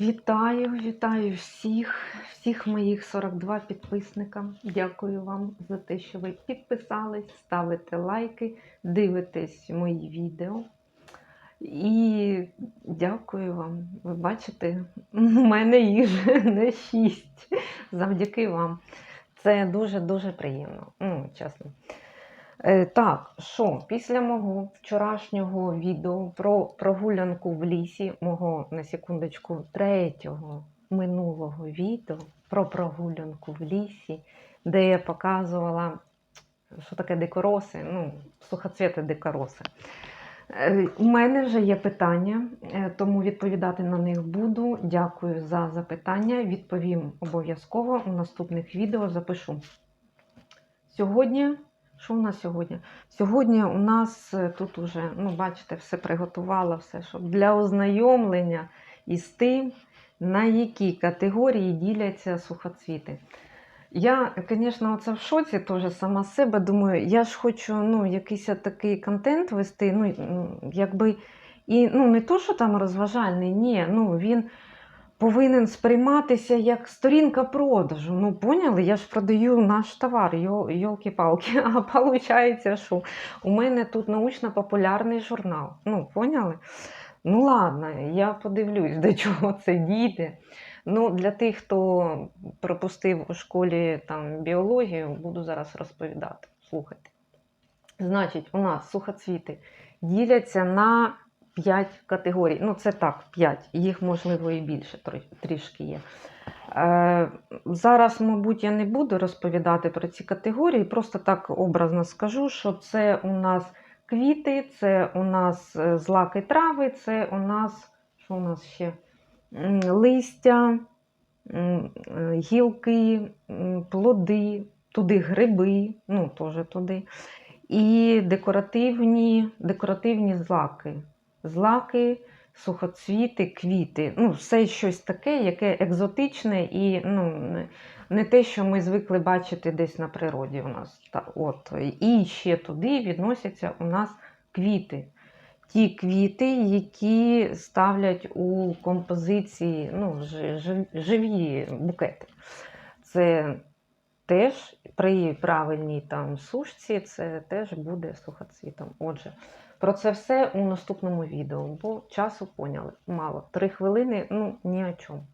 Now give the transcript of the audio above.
Вітаю, вітаю всіх, всіх моїх 42 підписника. Дякую вам за те, що ви підписались, ставите лайки, дивитесь мої відео. І дякую вам. Ви бачите, у мене їх не 6. Завдяки вам. Це дуже-дуже приємно. Ну, чесно. Е, Так, що після мого вчорашнього відео про прогулянку в лісі, мого на секундочку третього минулого відео про прогулянку в лісі, де я показувала, що таке дикороси, ну, сухоцвіти дикороси. Е, У мене вже є питання, е, тому відповідати на них буду. Дякую за запитання. Відповім обов'язково у наступних відео запишу. Сьогодні що у нас сьогодні? Сьогодні у нас е, тут уже, ну, бачите, все приготувала, все, щоб для ознайомлення із тим, на які категорії діляться сухоцвіти. Я, звісно, оце в шоці теж сама себе. Думаю, я ж хочу ну, якийсь такий контент вести, ну, якби, і ну, не то, що там розважальний, ні, ну, він повинен сприйматися як сторінка продажу. Ну, поняли? Я ж продаю наш товар, йолки-палки. А виходить, що у мене тут научно-популярний журнал. Ну, поняли? Ну, ладно, я подивлюсь, до чого це дійде. Ну, для тих, хто пропустив у школі там, біологію, буду зараз розповідати. Слухайте. Значить, у нас сухоцвіти діляться на 5 категорій. Ну, це так, 5. Їх, можливо, і більше трішки є. Е, зараз, мабуть, я не буду розповідати про ці категорії, просто так образно скажу, що це у нас квіти, це у нас е, злаки трави, це у нас, що у нас ще? Листя, е, гілки, плоди, туди гриби, ну, теж туди. І декоративні, декоративні злаки. Злаки, сухоцвіти, квіти. Ну, все щось таке, яке екзотичне і ну, не, те, що ми звикли бачити десь на природі у нас. От. І ще туди відносяться у нас квіти. Ті квіти, які ставлять у композиції ну, жи- жи- живі букети. Це теж при правильній там сушці це теж буде сухоцвітом. Отже, про це все у наступному відео, бо часу поняли мало. Три хвилини ну ні о чому.